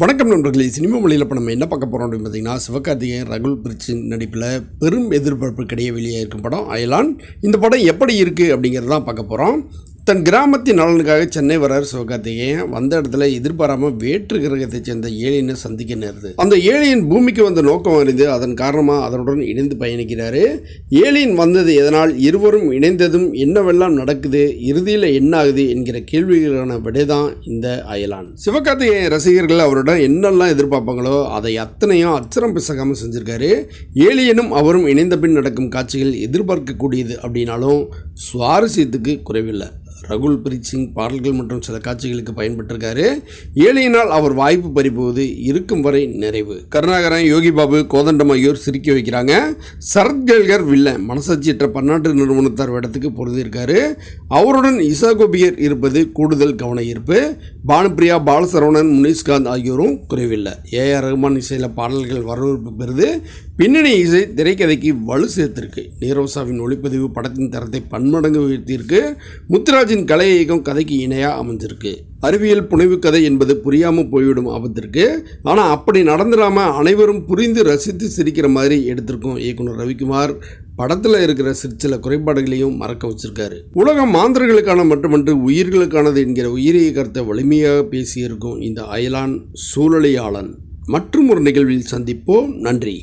வணக்கம் நண்பர்களே சினிமா மொழியில் இப்போ நம்ம என்ன பார்க்க போகிறோம் அப்படின்னு பார்த்தீங்கன்னா சிவகார்த்திகேயன் ரகுல் பிரிச்சின் நடிப்பில் பெரும் எதிர்பார்ப்பு கிடையே வெளியே இருக்கும் படம். அயலான் இந்த படம் எப்படி இருக்குது அப்படிங்கிறது தான் பார்க்க போகிறோம் தன் கிராமத்தின் நலனுக்காக சென்னை வரார் சிவகார்த்திகேயன் வந்த இடத்துல எதிர்பாராமல் வேற்று கிரகத்தைச் சேர்ந்த ஏழியனை சந்திக்க நேருது. அந்த ஏலியன் பூமிக்கு வந்த நோக்கம் அறிந்து அதன் காரணமாக அதனுடன் இணைந்து பயணிக்கிறாரு. ஏழியன் வந்தது எதனால் இருவரும் இணைந்ததும் என்னவெல்லாம் நடக்குது இறுதியில் என்ன ஆகுது என்கிற கேள்விகளான விடைதான் இந்த அயலான். சிவகார்த்திகேயன் ரசிகர்கள் அவருடன் என்னெல்லாம் எதிர்பார்ப்பாங்களோ அதை அத்தனையும் அச்சரம் பிசகாமல் செஞ்சிருக்காரு. ஏழியனும் அவரும் இணைந்த பின் நடக்கும் காட்சிகள் எதிர்பார்க்கக்கூடியது அப்படின்னாலும் சுவாரஸ்யத்துக்கு குறைவில்லை. ரகுல் பிரீத் சிங் பாடல்கள் மற்றும் சில காட்சிகளுக்கு பயன்பட்டிருக்காரு ஏழையினால் அவர் வாய்ப்பு பறிப்போவது இருக்கும் வரை நிறைவு. கருணாகரன் யோகி பாபு கோதண்டம் ஆகியோர் சிரிக்க வைக்கிறாங்க. சரத்கல்கர் வில்லன் மனசாட்சியற்ற பன்னாட்டு நிறுவனத்தார் இடத்துக்கு பொருந்திருக்காரு அவருடன் இசா கோபியர் இருப்பது கூடுதல் கவன ஈர்ப்பு பானுப்பிரியா பாலசரவணன் முனிஷ்காந்த் ஆகியோரும் குறைவில்லை. ஏஆர் ரஹ்மான் இசையில் பாடல்கள் வரவேற்பு பெறுது. பின்னணி இசை திரைக்கதைக்கு வலு சேர்த்திருக்கு. நீரோசாவின் ஒளிப்பதிவு படத்தின் தரத்தை பன்மடங்கு உயர்த்தியிருக்கு. முத்துராஜின் கலை இயக்கம் கதைக்கு இணையாக அமைஞ்சிருக்கு. அறிவியல் புனைவு கதை என்பது புரியாமல் போய்விடும் ஆபத்திற்கு. ஆனால் அப்படி நடந்துடாமல் அனைவரும் புரிந்து ரசித்து சிரிக்கிற மாதிரி எடுத்திருக்கோம் இயக்குனர் ரவிக்குமார். படத்தில் இருக்கிற சிற்சில குறைபாடுகளையும் மறக்க வச்சிருக்காரு. உலகம் மாந்தர்களுக்கான மட்டுமன்று உயிர்களுக்கானது என்கிற உயிரிய கருத்தை வலிமையாக பேசியிருக்கும் இந்த அயலான் சூழலியாளன். மற்றும் ஒரு நிகழ்வில் சந்திப்போம். நன்றி.